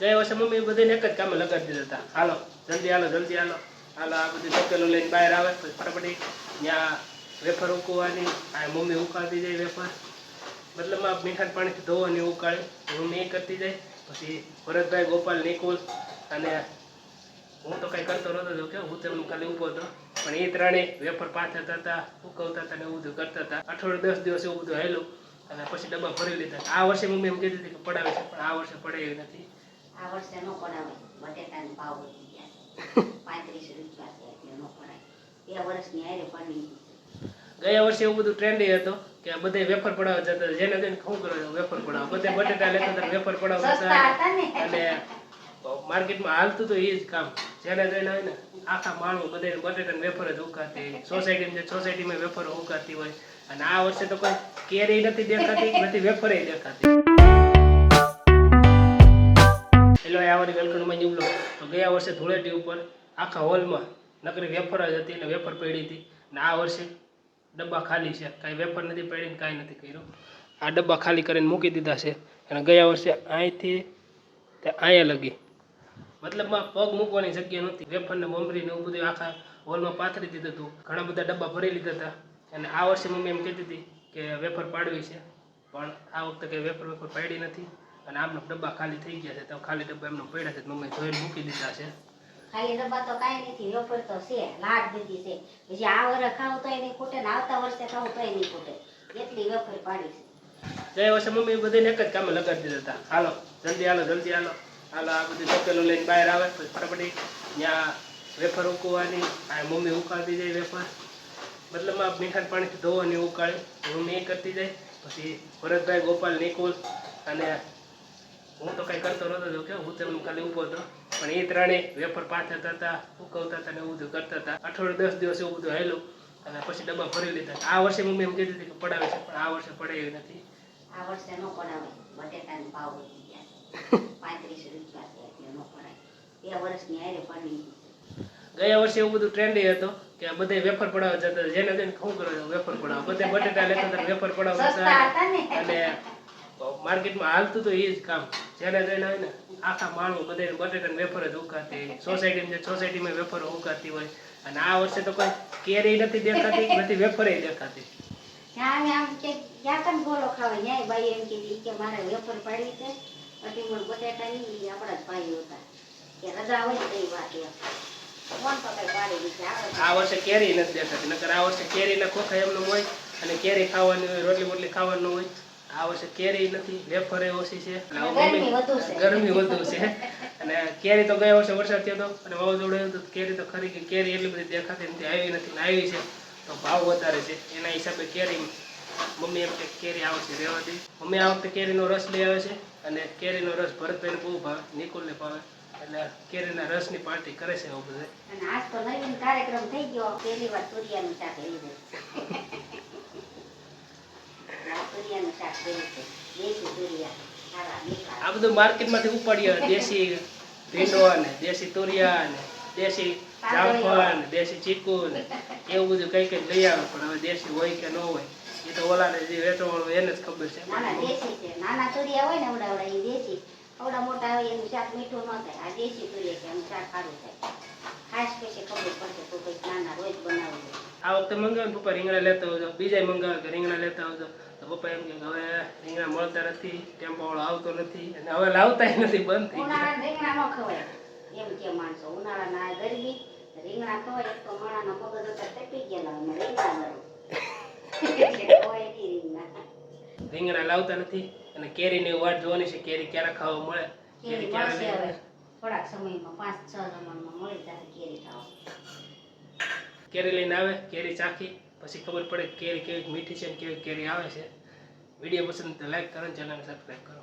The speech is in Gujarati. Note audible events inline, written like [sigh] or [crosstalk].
ગયા વર્ષે મમ્મી બધાને એક જ કામે લગાડી દીધા હતા. હાલો, જલ્દી હાલો જલ્દી હાલો. હાલો, આ બધું તપેલું લઈને બહાર આવે ફટાફટી ત્યાં વેફર ઉકવાની આ મમ્મી ઉકાળતી જાય વેફર. મતલબમાં મીઠા પાણીથી ધોવાની ઉકાળે મમ્મી એ કરતી જાય. પછી ભરતભાઈ, ગોપાલ, નિકુલ અને હું તો કઈ કરતો નતો જો કે હું તેમ ખાલી ઊભો હતો. પણ એ ત્રણેય વેફર પાથરતા હતા ઉકવતા હતા ને એવું બધું કરતા હતા. અઠવાડિયે દસ દિવસ એવું બધું હેલું અને પછી ડબ્બા ભરી લીધા. આ વર્ષે મમ્મી એમ કીધી હતી કે પડાવે છે, પણ આ વર્ષે પડાવી નથી. આ વર્ષે નો પડાવે બટેટાનો ભાવ વધી ગયા છે. [laughs] પાંત્રીસ રૂપિયા છે એટલે નો પડાય બે વર્ષની હારે પડી ગયા વર્ષે એવું બધું ટ્રેન્ડી હતો કે બધે વેફર પડાવવા જતા જેને જેને શું કરો વેફર પડાવો બધે બટેટા લેતા હતા વેફર હતા. અને માર્કેટમાં હાલતું તો એ જ કામ. જેને જેને હોય ને આખા માણું બધે બટેટા વેફર જ ઉકાતી હોય. સોસાયટી જે સોસાયટીમાં વેફર ઉકાતી હોય. અને આ વર્ષે તો કોઈ કેરી નથી દેખાતી નથી વેફરે દેખાતી. હેલો વેલકણમાં બ્લોગ તો ગયા વર્ષે ધૂળેટી ઉપર આખા હોલમાં નકરી વેફર જ હતી અને વેફર પડી હતી. અને આ વર્ષે ડબ્બા ખાલી છે. કાંઈ વેફર નથી પડીને કાંઈ નથી કર્યું. આ ડબ્બા ખાલી કરીને મૂકી દીધા છે. અને ગયા વર્ષે અહીંથી તે અહીંયા લગી. મતલબમાં પગ મૂકવાની જગ્યા નહોતી. વેફરને ને ને એવું બધું આખા હોલમાં પાથરી દીધું હતું. ઘણા બધા ડબ્બા ભરી લીધા હતા. અને આ વર્ષે મમ્મી એમ કહેતી હતી કે વેફર પાડવી છે. પણ આ વખતે કંઈ વેફર વેફર પાડી નથી. અને આમનો ડબ્બા ખાલી થઈ ગયા છે. તો ખાલી ડબ્બા એમનો પડ્યા છે. તો મમ્મી ધોઈને મૂકી દીધા છે. ખાલી ડબ્બા તો કાંઈ નથી. વેફર તો છે. લાડ દીધી છે. પછી આ વર્ષે ખાવું તો નહીં ખૂટે ને આવતા વર્ષે ખાવું તો નહીં ખૂટે. એટલી વેફર પાડી છે. જય વર્ષે મમ્મી બધાને એક જ કામે લગાડી દીધા હતા. હાલો જલ્દી હાલો જલ્દી હાલો. હાલો આ બધું તપેલું લઈને બહાર આવે. પછી ફટાફટી ત્યાં વેફર ઉકવાની આ મમ્મી ઉકાળતી જાય વેફર. મતલબમાં મીઠા પાણીથી ધોવાની ઉકાળે. મમ્મી એ કરતી જાય. પછી ભરતભાઈ ગોપાલ નિકુલ અને હું તો કઈ કરતો નતો જો કે હું તેમ ખાલી ઊભો હતો. પણ એ ત્રણેય વેફર પાથરતા હતા ઉકવતા હતા ને બધું કરતા હતા. અઠવાડિયે દસ દિવસ એવું બધું હેલું અને પછી ડબ્બા ભરી લીધા. આ વર્ષે મમ્મી એમ કીધી હતી કે પડાવે છે પણ આ વર્ષે પડે નથી. આ વર્ષે નો પડાવે. બટેટાનો ભાવ વધી ગયા [laughs] પાંત્રીસ રૂપિયા છે એટલે નો પડાય. બે વર્ષની પડી ગયા વર્ષે એવું બધું ટ્રેન્ડી હતો કે બધે વેફર પડાવવા જતા જેને જેને શું કરો વેફર પડાવો. બધે બટેટા લેતા હતા વેફર પડાવતા હતા. અને માર્કેટમાં હાલતું તો એ જ કામ. જેને જઈને હોય ને આખા માણું બધા બટેટા વેફર જ ઉકાતી સોસાયટીમાં સોસાયટીમાં વેફર ઉકાતી હોય. અને આ વર્ષે તો કોઈ કેરી નથી દેખાતી નથી વેફરે દેખાતી. આમ કે ખાવા ન્યાય ભાઈ એમ કીધી કે મારે વેફર પાડી છે. મણ બટેટા આપણા જ ભાઈઓ હતા. કે રજા હોય તો એ વાત આ વર્ષે કેરી નથી દેખાતી. નકર આ વર્ષે કેરીના ખોખા એમનું હોય અને કેરી ખાવાની હોય રોટલી બોટલી ખાવાનું હોય. આ વર્ષે કેરી નથી વેફરે ઓછી છે અને ગરમી વધુ છે. અને કેરી તો ગયા વર્ષે વરસાદ થયો હતો અને વાવાઝોડું આવ્યું તો કેરી તો ખરી કે કેરી એટલી બધી દેખાતી નથી આવી નથી ને આવી છે. તો ભાવ વધારે છે. એના હિસાબે કેરી મમ્મી એમ કે કેરી આવશે રહેવાથી મમ્મી આ વખતે કેરીનો રસ લઈ આવે છે અને કેરીનો રસ ભરતભાઈને બહુ ભાવે નિકુલને ભાવે. એટલે કેરીના રસની પાર્ટી કરે છે એવું બધે. અને આજ તો નવીન કાર્યક્રમ થઈ ગયો પહેલી વાર તુરિયાનું શાક તુરિયાનું શાક કર્યું છે. દેશી તુરિયા. આ બધું માર્કેટમાંથી ઉપાડીએ દેશી ભીંડો ને દેશી તુરિયા ને દેશી જામફળ ને દેશી ચીકુ ને એવું બધું કઈ કઈ લઈ આવે. પણ હવે દેશી હોય કે ન હોય એ તો ઓલાને જે વેચવાવાળો એને જ ખબર છે. નાના તુરિયા હોય ને ઓડા ઓડા એ દેશી. ઓડા મોટા હોય એનું શાક મીઠું ન થાય. આ દેશી તુરિયા છે. એનું શાક સારું થાય. ખાસ પછી ખબર પડશે તો પછી નાના રોજ બનાવું આ વખતે મંગાવે પપ્પા રીંગણા લેતા આવજો. બીજા મંગાવે કે રીંગણા લેતા આવજો. તો પપ્પા એમ કે હવે રીંગણા મળતા નથી ટેમ્પો વાળો આવતો નથી અને હવે લાવતા નથી બંધ થઈ ઉનાળા રીંગણા ન ખવાય. એમ કે માણસો ઉનાળા ના ગરમી રીંગણા ખવાય એક તો માણાના મગજ હતા તપી ગયેલા અમે રીંગણા રીંગણા. લાવતા નથી અને કેરીની વાટ જોવાની છે કેરી ક્યારે ખાવા મળે કેરી ક્યારે? થોડાક સમયમાં, પાંચ, છ જમણમાં મળી જાય કેરી ખાવા. કેરી લઈને આવે, કેરી ચાખી, પછી ખબર પડે કેરી કેવી મીઠી છે ને કેવી કેરી આવે છે. વીડિયો પસંદ લાઈક કરો ચેનલ સબસ્ક્રાઈબ કરો.